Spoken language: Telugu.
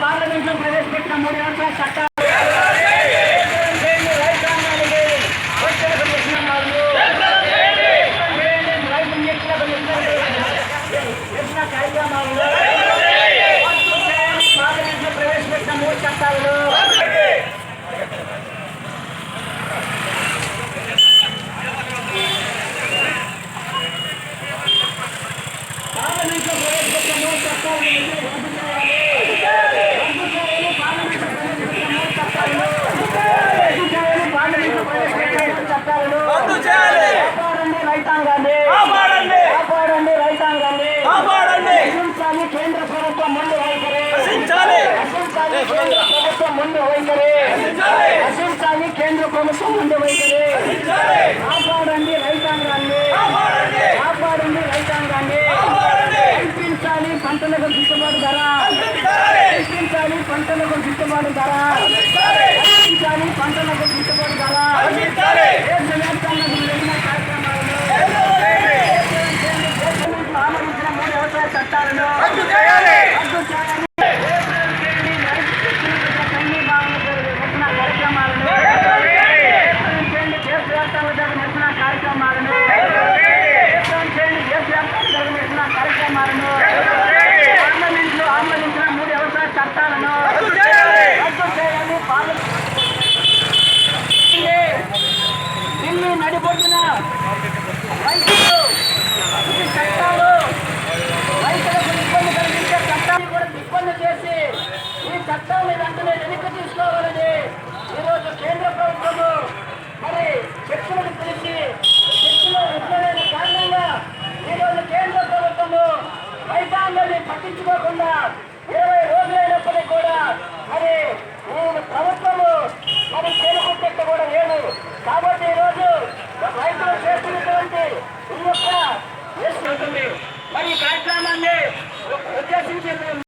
పార్లమెంట్లో ప్రవేశపెట్టిన మూడు చట్టాలు ప్రభుత్వం ముందు వైఖరి నశించాలి కేంద్ర ప్రభుత్వం ముందు వైఖరి కాపాడండి. రైతాంగాన్ని కాపాడండి రైతాంగాన్ని కల్పించాలి పంటలకు గిట్టుబాటు ధర కల్పించాలి పంటలకు గిట్టుబాటు ధర కల్పించాలి పంటలకు గిట్టుబాటు ధర దేశ వ్యాప్తంగా జరిగిన కార్యక్రమాలను చట్టాలను చట్టాన్ని వెంటనే వెనక్కి తీసుకోవాలని ఈరోజు కేంద్ర ప్రభుత్వము మరి శక్తులను పిలిచి శిక్షలో విఫలమైన కారణంగా ఈరోజు కేంద్ర ప్రభుత్వము రైతాంగాన్ని పట్టించుకోకుండా ఇరవై రోజులైనప్పటికీ కూడా మరి ప్రభుత్వము మరి చేరుకుంటే కూడా లేదు. కాబట్టి ఈరోజు రైతులు చేస్తున్నటువంటి ఈ యొక్క మరి కార్యక్రమాన్ని ఉద్దేశించి